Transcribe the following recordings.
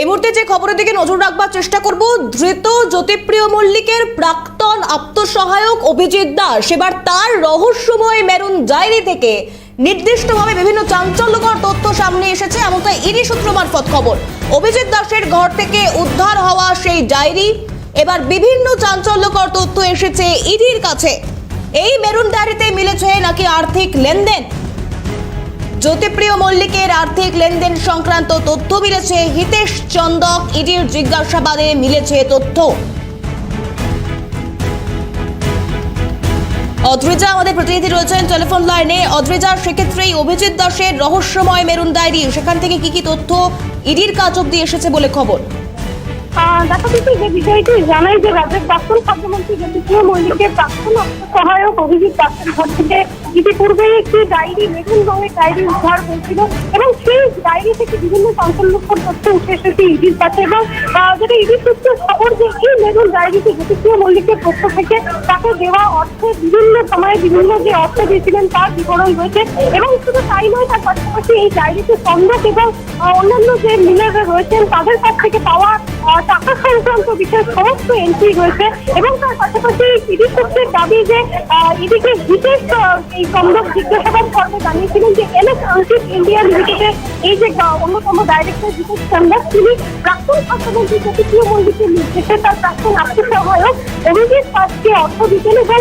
এই মুহূর্তে যে খবরের দিকে নজর রাখবার চেষ্টা করব, ধৃত জ্যোতিপ্রিয় মল্লিকের প্রাক্তন আত্মসহায়ক অভিজিৎ দাস। এবার তার রহস্যময় মেরুন ডায়েরি থেকে নির্দিষ্টভাবে বিভিন্ন চাঞ্চল্যকর তথ্য সামনে এসেছে, এমনটাই ইডি সূত্র মারফত খবর। অভিজিৎ দাসের ঘর থেকে উদ্ধার হওয়া সেই ডায়েরি, এবার বিভিন্ন চাঞ্চল্যকর তথ্য এসেছে ইডির কাছে। এই মেরুন ডায়েরিতে মিলেছে নাকি আর্থিক লেনদেন? জ্যোতিপ্রিয় মল্লিকের আর্থিক লেনদেন সংক্রান্ত তথ্য মিলেছে। হিতেশ চন্দক ইডির জিজ্ঞাসাবাদে মিলেছে তথ্য। অদ্রিজা, আমাদের প্রতিনিধি রয়েছেন টেলিফোন লাইনে। অদ্রিজা সেক্ষেত্রে অভিজিৎ দাসের রহস্যময় মেরুন ডায়েরি। সেখান থেকে কি কি তথ্য ইডির কাজ অব্দি এসেছে বলে খবর? দেখা যাচ্ছে যে বিষয়টি জানাই যে রাজ্যের প্রাক্তন খাদ্যমন্ত্রী জ্যোতিপ্রিয় মল্লিকের প্রাক্তন সহায়ক অভিজিৎ দাসের ঘর থেকে ইতিপূর্বে একটি ডায়েরি, মেরুন রঙের ডায়েরি উদ্ধার হয়েছিল এবং সেই ডায়েরি থেকে বিভিন্ন চাঞ্চল্যকর তথ্য উঠে এসেছে ইডির কাছে এবং খবর যে এই মেরুন ডায়েরিতে জ্যোতিপ্রিয় মল্লিকের পক্ষ থেকে তাকে দেওয়া অর্থে বিভিন্ন সময়ে বিভিন্ন যে অর্থ দিয়েছিলেন তার বিবরণ রয়েছে এবং শুধু তাই নয়, তার পাশাপাশি এই ডায়েরিতে চন্দক এবং অন্যান্য যে মিলাররা রয়েছেন তাদের কাছ থেকে পাওয়া টাকা সংক্রান্ত বিষয়ে সমস্ত এন্ট্রি রয়েছে এবং তার পাশাপাশি ইডি সূত্রের দাবি যে ইডিকে বিশেষ এই চন্দক জিজ্ঞাসাবাদ পর্বে জানিয়েছিলেন যে এলএস আংশিক ইন্ডিয়া লিমিটেডের এই যে অন্যতম ডাইরেক্টর বিশেষ চন্দক তিনি প্রাক্তন স্বাস্থ্যমন্ত্রী জ্যোতিপ্রিয় মল্লিকের নির্দেশে তার প্রাক্তন আত্মসহায়ক অভিজিৎ দাসকে অর্থ দিতেন এবং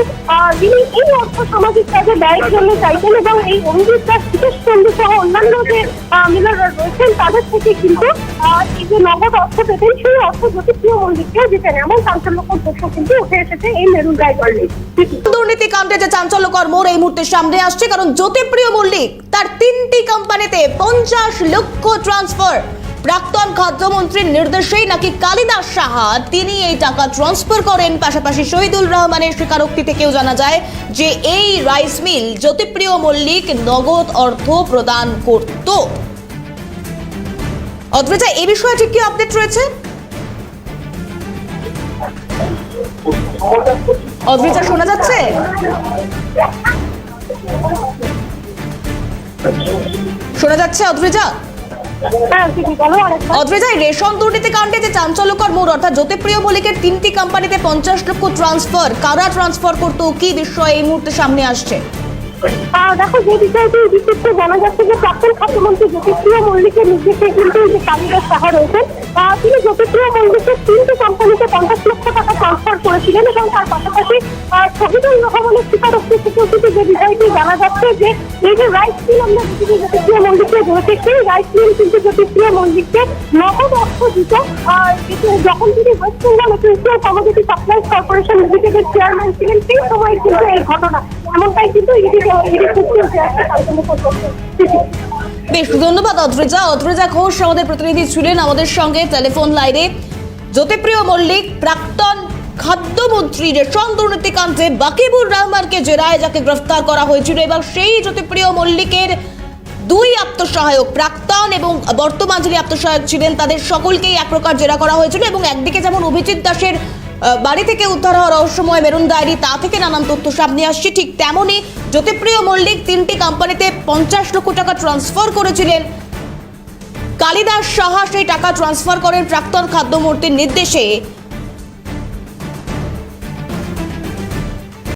তিনি এই অর্থ সামাজিক কাজে ব্যয়ের জন্য চাইতেন এবং এই অভিজিৎ দাস বিশেষ সহ অন্যান্য যে মিলাররা তাদের থেকে কিন্তু এই যে নগদ অর্থ পেতেন, সেই অর্থ জ্যোতিপ্রিয় মল্লিককেও দিতেন এমন চাঞ্চল্যকর তথ্য কিন্তু উঠে এসেছে এই মেরুন রায়গড় দুর্নীতি কাণ্ডে যে চাঞ্চল্যকর মোড় এই মুহূর্তে সামনে আসছে, কারণ জ্যোতিপ্রিয় মল্লিক তার তিনটি কোম্পানিতে পঞ্চাশ লক্ষ ট্রান্সফার প্রাক্তন খাদ্যমন্ত্রীর নির্দেশেই নাকি কালিদাস সাহা তিনি এই টাকা ট্রান্সফার করেন। পাশাপাশি শহীদুল রহমানের স্বীকারোক্তি থেকেও জানা যায় যে এই রাইস মিল জ্যোতিপ্রিয় মল্লিক নগদ অর্থ প্রদান করত। অদ্রিজা এই বিষয়ে ঠিক কি আপডেট রয়েছে? অদ্রিজা শোনা যাচ্ছে? শোনা যাচ্ছে অদ্রিজা হ্যাঁ দিদি বলো আরেকবার। অদ্রিজা এই রেশন দুর্নীতি কাণ্ডে যে চাঞ্চল্যকর মোড় অর্থাৎ জ্যোতিপ্রিয় মল্লিকের তিনটি কোম্পানিতে পঞ্চাশ লক্ষ ট্রান্সফার কারা ট্রান্সফার করতো কি বিষয় এই মুহূর্তে সামনে আসছে? দেখো যে বিষয়টি বিশেষত জানা যাচ্ছে যে প্রাক্তন খাদ্যমন্ত্রী জ্যোতিপ্রিয় মল্লিকের নির্দেশে কিন্তু যে কালিদাস সাহা রয়েছেন তিনি জ্যোতিপ্রিয় মল্লিকের জানা যাচ্ছে যে এই যে রাইস মিল আমরা জ্যোতিপ্রিয় মল্লিককে রয়েছে সেই রাইস মিল কিন্তু জ্যোতিপ্রিয় মল্লিককে নগদ অর্থ দিত যখন তিনি West Bengal Essential Commodity Supplies Corporation লিমিটেডের চেয়ারম্যান ছিলেন, সেই সময় কিন্তু এই ঘটনা, এমনটাই কিন্তু ইডি ইডি। বেশ, ধন্যবাদ অদ্রিজা অদ্রিজা ঘোষ আমাদের প্রতিনিধি ছিলেন আমাদের সঙ্গে টেলিফোন লাইনে জ্যোতিপ্রিয় মল্লিক, প্রাক্তন খাদ্যমন্ত্রী রেশন দুর্নীতিকাণ্ডে বাকিবুর রহমানকে জেরায় যাকে গ্রেফতার করা হয়েছিল এবং সেই জ্যোতিপ্রিয় মল্লিকের দুই আত্মসহায়ক, প্রাক্তন এবং বর্তমান যিনি আত্মসহায়ক ছিলেন, তাদের সকলকেই এক প্রকার জেরা করা হয়েছিল এবং একদিকে যেমন অভিজিৎ দাসের বাড়ি থেকে উদ্ধার হওয়া রহস্যময় মেরুন ডায়েরি তা থেকে নানান তথ্য সামনে আসছে, ঠিক তেমনই জ্যোতিপ্রিয় মল্লিক তিনটি কোম্পানিতে পঞ্চাশ লক্ষ টাকা ট্রান্সফার করেছিলেন। কালিদাস সাহা সেই টাকা ট্রান্সফার করেন প্রাক্তন খাদ্যমূর্তির নির্দেশে।